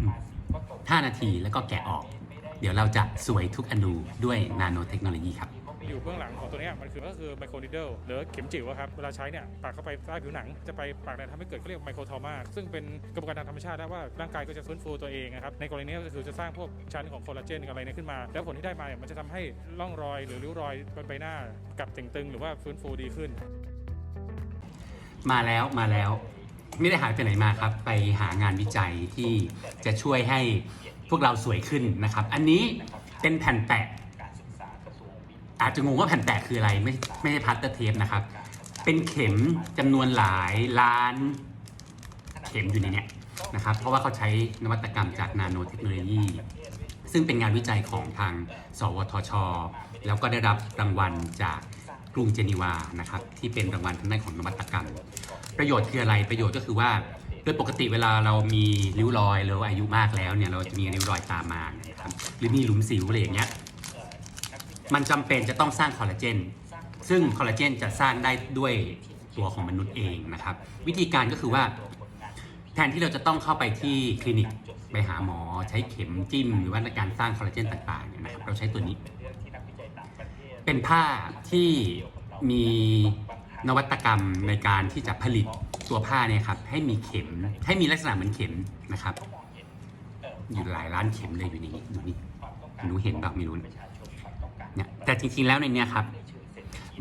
อืม5นาทีแล้วก็แกะออก เดี๋ยวเราจะสวยทุกอนูด้วยนาโนเทคโนโลยีครับอยู่เบื้องหลังของตัวเนี้ยมันคือก็คือไมโครนิดเดิลหรือเข็มจิ๋วอะครับเวลาใช้เนี่ยปากเข้าไปใต้ผิวหนังจะไปปากเนี่ยทำให้เกิดเขาเรียกไมโครทอมาซึ่งเป็นกระบวนการทางธรรมชาติได้ว่าร่างกายก็จะฟื้นฟูตัวเองนะครับในกรณีนี้ก็คือจะสร้างพวกชั้นของโคลลาเจนอะไรเนี่ยขึ้นมา แล้วผลที่ได้มาเนี่ยมันจะทำให้ร่องรอยหรือริ้วรอยบนใบหน้ากลับเต่งตึงหรือว่าฟื้นฟูดีขึ้น มาแล้วมาแล้ว ไม่ได้หายไปไหนมาครับ ไปหางานวิจัยที่จะช่วยให้พวกเราสวยขึ้นนะครับ อันนี้เป็นแผ่นแปะ อาจจะงงว่าแผ่นแปะคืออะไร ไม่ไม่ใช่พัตเตอร์เทปนะครับ เป็นเข็มจำนวนหลายล้าน เข็มอยู่ในเนี้ยนะครับ เพราะว่าเขาใช้นวัตกรรมจากนาโนเทคโนโลยี ซึ่งเป็นงานวิจัยของทาง สวทช แล้วก็ได้รับรางวัลจาก กรุงเจนีวานะครับที่เป็นรางวัลทางด้านของนวัตกรรม ประโยชน์คืออะไรประโยชน์ก็คือว่าโดยปกติเวลาเรามีริ้วรอยหรือว่าอายุมากแล้วเนี่ยเราจะมีริ้วรอยตามมานะครับหรือมีหลุมสิวอะไรอย่างเงี้ยมันจำเป็นจะต้องสร้างคอลลาเจนซึ่งคอลลาเจนจะสร้างได้ด้วยตัวของมนุษย์เองนะครับ วิธีการก็คือว่า แทนที่เราจะต้องเข้าไปที่คลินิกไปหาหมอใช้เข็มจิ้มหรือว่าการสร้างคอลลาเจนต่างๆเนี่ยนะครับเราใช้ตัวนี้ เป็นผ้าที่มีนวัตกรรมในการที่จะผลิตตัวผ้าเนี่ยครับให้มีเข็มให้มีลักษณะเหมือนเข็มนะครับ อยู่หลายล้านเข็มเลยอยู่ในนี้ดูนี่หนูเห็นแบบไม่รู้เนี่ยแต่จริงๆแล้วในเนี้ยครับ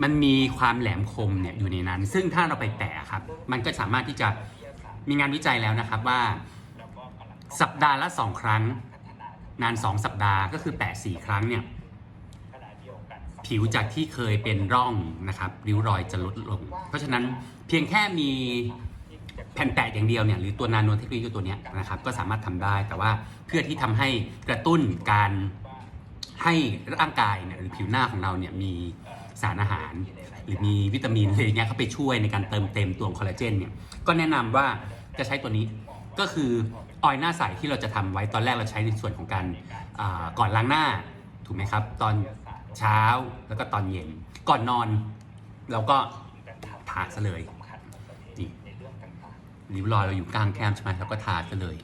มันมีความแหลมคมเนี่ยอยู่ในนั้น ซึ่งถ้าเราไปแตะครับ มันก็สามารถที่จะมีงานวิจัยแล้วนะครับว่า สัปดาห์ละสองครั้ง นานสองสัปดาห์ก็คือแตะสี่ครั้งเนี่ย ผิวจากที่เคยเป็นร่องนะครับริ้วรอยจะลดลง เพราะฉะนั้นเพียงแค่มีแผ่นแปะอย่างเดียวเนี่ยหรือตัวนาโนเทคโนโลยีตัวนี้นะครับก็สามารถทำได้แต่ว่าเพื่อที่ทำให้กระตุ้นการให้ร่างกายเนี่ยหรือผิวหน้าของเราเนี่ยมีสารอาหาร หรือมีวิตามินอะไรเงี้ยเข้าไปช่วยในการเติมเต็มตัวคอลลาเจนเนี่ยก็แนะนำว่าจะใช้ตัวนี้ก็คือออยล์หน้าใสที่เราจะทำไว้ตอนแรกเราใช้ในส่วนของการก่อนล้างหน้าถูกไหมครับ ตอน เช้าแล้วก็ตอนเย็น ก่อนนอน เราก็ทาซะเลยนี่ริ้วรอยเราอยู่กลางแก้มใช่ไหมเราก็ทาซะเลย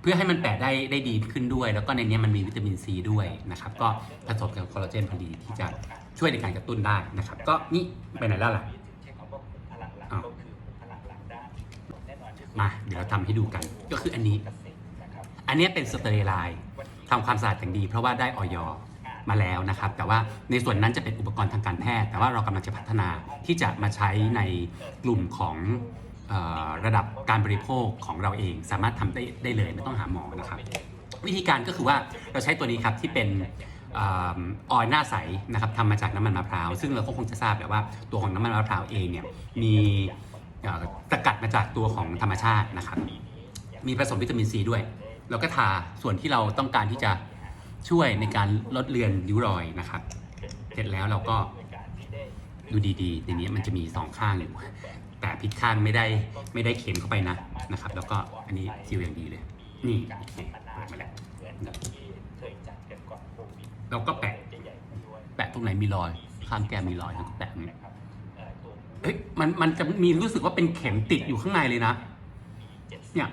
เพื่อให้มันแปะได้ได้ดีขึ้นด้วย แล้วก็ในนี้มันมีวิตามินซีด้วยนะครับ ก็ผสมกับคอลลาเจนพอดีที่จะช่วยในการกระตุ้นได้นะครับ ก็นี่ไปไหนแล้วล่ะอ้าวมาเดี๋ยวเราทำให้ดูกัน ก็คืออันนี้ อันนี้เป็นสเตอริไลน์ทำความสะอาดอย่างดี เพราะว่าได้ออย มาแล้วนะครับ แต่ว่าในส่วนนั้นจะเป็นอุปกรณ์ทางการแพทย์ แต่ว่าเรากำลังจะพัฒนาที่จะมาใช้ในกลุ่มของระดับการบริโภคของเราเอง สามารถทำได้ได้เลยไม่ต้องหาหมอนะครับ วิธีการก็คือว่าเราใช้ตัวนี้ครับที่เป็นออยล์หน้าใสนะครับทำมาจากน้ำมันมะพร้าว ซึ่งเราก็คงจะทราบแหละว่าตัวของน้ำมันมะพร้าวเองเนี่ยมีสกัดมาจากตัวของธรรมชาตินะครับ มีผสมวิตามินซีด้วย แล้วก็ทาส่วนที่เราต้องการที่จะ ช่วยในการลดเลือนริ้วรอยนะครับ เสร็จแล้วเราก็ดูดีๆในนี้มันจะมีสองข้างอยู่แต่ผิดข้างไม่ได้ไม่ได้เข็มเข้าไปนะนะครับ แล้วก็อันนี้คิวอย่างดีเลย นี่โอเคเปิดมาแล้วเราก็แปะแปะตรงไหนมีรอย ข้างแก้มมีรอยแล้วก็แปะตรงนี้เฮ้ยมันมันจะมีรู้สึกว่าเป็นเข็มติดอยู่ข้างในเลยนะ เนี่ย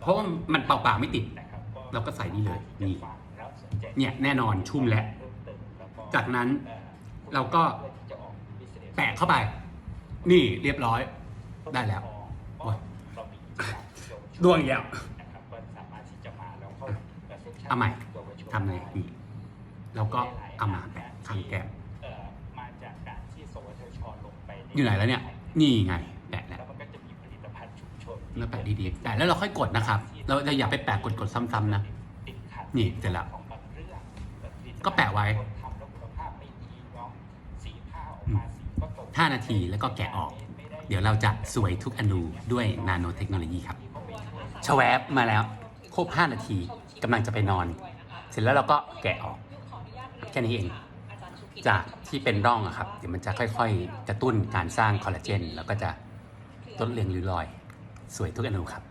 เพราะว่ามันเปล่าๆไม่ติด เราก็ใส่นี่เลยนี่เนี่ยแน่นอนชุ่มแล้ว จากนั้นเราก็แปะเข้าไป นี่เรียบร้อยได้แล้วโอ้ยดวงอีกแล้วเอาใหม่ทำเลยนี่แล้วก็เอามาแปะข้างแก้มอยู่ไหนแล้วเนี่ย นี่ไง แปะแล้วแล้วแปะดีๆแต่แล้วเราค่อยกดนะครับ เราเราอย่าไปแปะกดๆซ้ำๆนะ นี่เสร็จแล้ว ก็แปะไว้อืมห้านาทีแล้วก็แกะออก เดี๋ยวเราจะสวยทุกอนูด้วยนาโนเทคโนโลยีครับชแวบมาแล้วครบ5นาทีกำลังจะไปนอน เสร็จแล้วเราก็แกะออก แค่นี้เอง จากที่เป็นร่องอะครับ เดี๋ยวมันจะค่อยๆ กระตุ้นการสร้างคอลลาเจน แล้วก็จะลดเลือนริ้วรอย สวยทุกอนุครับ